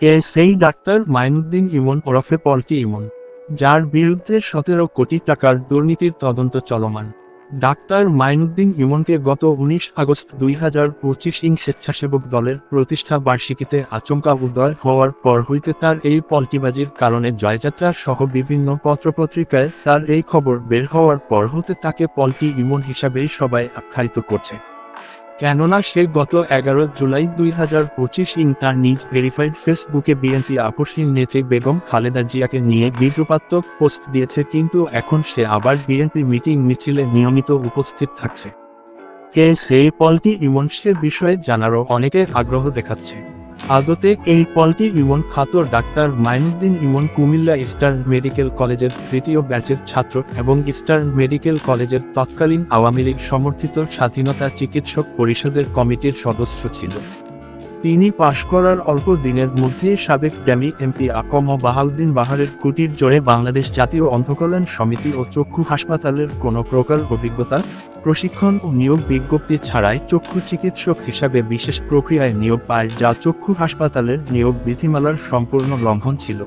কে সেই ডাক্তার? মাইনুদ্দিন ইমন ওরফে পলটি ইমন, যার বিরুদ্ধে সতেরো কোটি টাকার দুর্নীতির তদন্ত চলমান। ডাক্তার মাইনুদ্দিন ইমনকে গত উনিশ আগস্ট দুই হাজার পঁচিশ ইং স্বেচ্ছাসেবক দলের প্রতিষ্ঠা বার্ষিকীতে আচমকা উদয় হওয়ার পর হইতে তার এই পলটিবাজির কারণে জয়যাত্রা সহ বিভিন্ন পত্রপত্রিকায় তার এই খবর বের হওয়ার পর হতে তাকে পলটি ইমন হিসাবেই সবাই আখ্যায়িত করছে। কেননা সে গত এগারো জুলাই দুই হাজার পঁচিশ ইং তার নিজ ভেরিফাইড ফেসবুকে বিএনপি আকর্ষণ নেত্রী বেগম খালেদা জিয়াকে নিয়ে বিদ্রুপাত্মক পোস্ট দিয়েছে, কিন্তু এখন সে আবার বিএনপি মিটিং মিছিলে নিয়মিত উপস্থিত থাকছে। কে সেই পলটি ইমন সে বিষয়ে জানারও অনেকে আগ্রহ দেখাচ্ছে। আগতে এই পলটি Emon খাতর, doctor Mainuddin Emon Cumilla Eastern Medical কলেজের তৃতীয় ব্যাচের ছাত্র এবং ইস্টার্ন মেডিকেল কলেজের তৎকালীন আওয়ামী লীগ সমর্থিত স্বাধীনতা চিকিৎসক পরিষদের কমিটির সদস্য ছিল। তিনি পাশ করার অল্প দিনের মধ্যেই সাবেক ড্যামি এমপি আকম ও বাহালুদ্দিন বাহারের কুটির জোরে বাংলাদেশ জাতীয় অন্ধকল্যাণ সমিতি ও চক্ষু হাসপাতালের কোনো প্রকার অভিজ্ঞতা, প্রশিক্ষণ ও নিয়োগ বিজ্ঞপ্তি ছাড়াই চক্ষু চিকিৎসক হিসাবে বিশেষ প্রক্রিয়ায় নিয়োগ পায় যা চক্ষু হাসপাতালের নিয়োগ বিধিমালার সম্পূর্ণ লঙ্ঘন ছিল।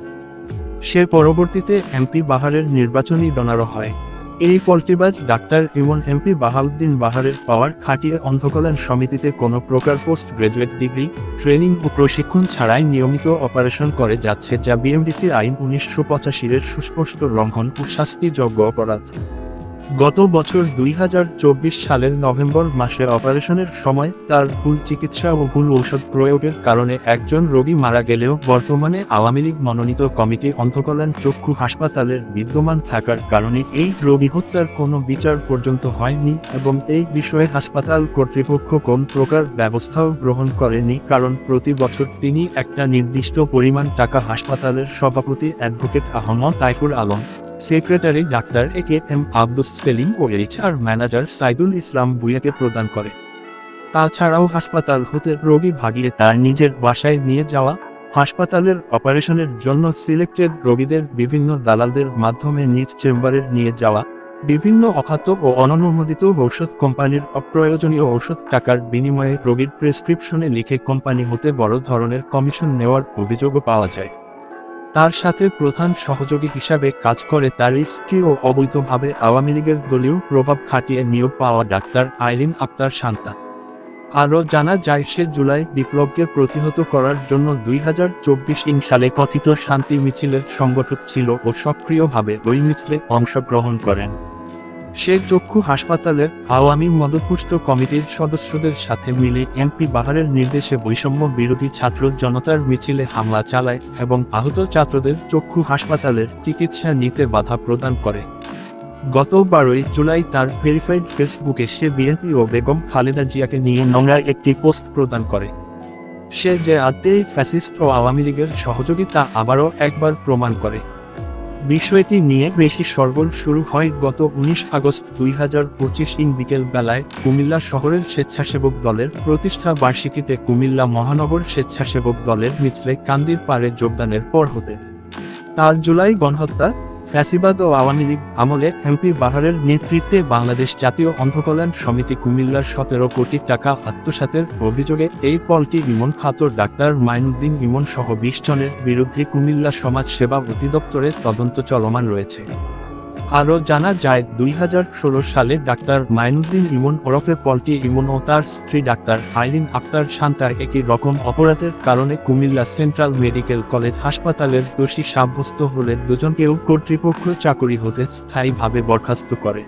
সে পরবর্তীতে এমপি বাহারের নির্বাচনী ডনারও হয়। এই পল্টিবাজ ডাক্তার এবং এমপি বাহাউদ্দিন বাহারের পাওয়ার খাটিয়ে অন্ধকল্যাণ সমিতিতে কোনো প্রকার পোস্ট গ্রাজুয়েট ডিগ্রি, ট্রেনিং ও প্রশিক্ষণ ছাড়াই নিয়মিত অপারেশন করে যাচ্ছে যা বিএমডিসির আইন উনিশশো পঁচাশির সুস্পষ্ট লঙ্ঘন ও শাস্তিযোগ্য অপরাধ। গত বছর দুই হাজার চব্বিশ সালের নভেম্বর মাসে অপারেশনের সময় তার ভুল চিকিৎসা ও ভুল ঔষধ প্রয়োগের কারণে একজন রোগী মারা গেলেও বর্তমানে আওয়ামী লীগ মনোনীত কমিটি অন্ধকল্যাণ চক্ষু হাসপাতালের বিদ্যমান থাকার কারণে এই রোগী হত্যার কোনো বিচার পর্যন্ত হয়নি এবং এই বিষয়ে হাসপাতাল কর্তৃপক্ষ কোন প্রকার ব্যবস্থাও গ্রহণ করেনি, কারণ প্রতি বছর তিনি একটা নির্দিষ্ট পরিমাণ টাকা হাসপাতালের সভাপতি advocate Ahmad Taifur Alam secretary doctor A K M Abdus Selim O HR manager Saidul Islam বুয়াকে প্রদান করে। তাছাড়াও হাসপাতাল হতে রোগী ভাগিয়ে তার নিজের বাসায় নিয়ে যাওয়া, হাসপাতালের অপারেশনের জন্য সিলেক্টেড রোগীদের বিভিন্ন দালালদের মাধ্যমে নিজ চেম্বারে নিয়ে যাওয়া, বিভিন্ন অখাত ও অননুমোদিত ঔষধ কোম্পানির অপ্রয়োজনীয় ঔষধ টাকার বিনিময়ে রোগীর প্রেসক্রিপশনে লিখে কোম্পানি হতে বড় ধরনের কমিশন নেওয়ার অভিযোগও পাওয়া যায়। তার সাথে প্রধান সহযোগী হিসাবে কাজ করে তার স্ত্রী ও অবৈধভাবে আওয়ামী লীগের দলীয় প্রভাব খাটিয়ে নিয়োগ পাওয়া ডাক্তার আইরিন আক্তার শান্তা। আরও জানা যায়, সে জুলাই বিপ্লবকে প্রতিহত করার জন্য দুই হাজার চব্বিশ ইং সালে কথিত শান্তি মিছিলের সংগঠক ছিল ও সক্রিয়ভাবে ওই মিছিলে অংশগ্রহণ করেন। সে চক্ষু হাসপাতালের আওয়ামী মদপুষ্ট কমিটির সদস্যদের সাথে মিলে এমপি বাহারের নির্দেশে বৈষম্য বিরোধী ছাত্র জনতার মিছিলে হামলা চালায় এবং আহত ছাত্রদের চক্ষু হাসপাতালের চিকিৎসা নিতে বাধা প্রদান করে। গত বারোই জুলাই তার ভেরিফাইড ফেসবুকে সে বিএনপি ও বেগম খালেদা জিয়াকে নিয়ে নোংরা একটি পোস্ট প্রদান করে। সে যে আদ্যেই ফ্যাসিস্ট ও আওয়ামী লীগের সহযোগিতা আবারও একবার প্রমাণ করে। বিষয়টি নিয়ে বেশি সরগোল শুরু হয় গত উনিশ আগস্ট দুই হাজার পঁচিশ ইন বিকেল বেলায় কুমিল্লা শহরের স্বেচ্ছাসেবক দলের প্রতিষ্ঠা বার্ষিকীতে কুমিল্লা মহানগর স্বেচ্ছাসেবক দলের মিছিলে কান্দির পারে যোগদানের পর হতে। তার জুলাই গণহত্যা ফ্যাসিবাদ ও আওয়ামী লীগ আমলে এমপি বাহারের নেতৃত্বে বাংলাদেশ জাতীয় অন্ধকল্যাণ সমিতি কুমিল্লার সতেরো কোটি টাকা আত্মসাতের অভিযোগে এই পলটি ইমন খাতর, ডাক্তার মাইনুদ্দিন ইমন সহ বিশ জনের বিরুদ্ধে কুমিল্লা সমাজ সেবা অধিদপ্তরে তদন্ত চলমান রয়েছে। আরও জানা যায়, দুই হাজার ষোলো সালে ডাক্তার মাইনুদ্দিন ইমন ওরফে পল্টি ইমন ও তার স্ত্রী ডাক্তার আইরিন আক্তার শান্তা একই রকম অপরাধের কারণে কুমিল্লা সেন্ট্রাল মেডিকেল কলেজ হাসপাতালের দোষী সাব্যস্ত হলে দুজনকেও কর্তৃপক্ষ চাকরি হতে স্থায়ীভাবে বরখাস্ত করে।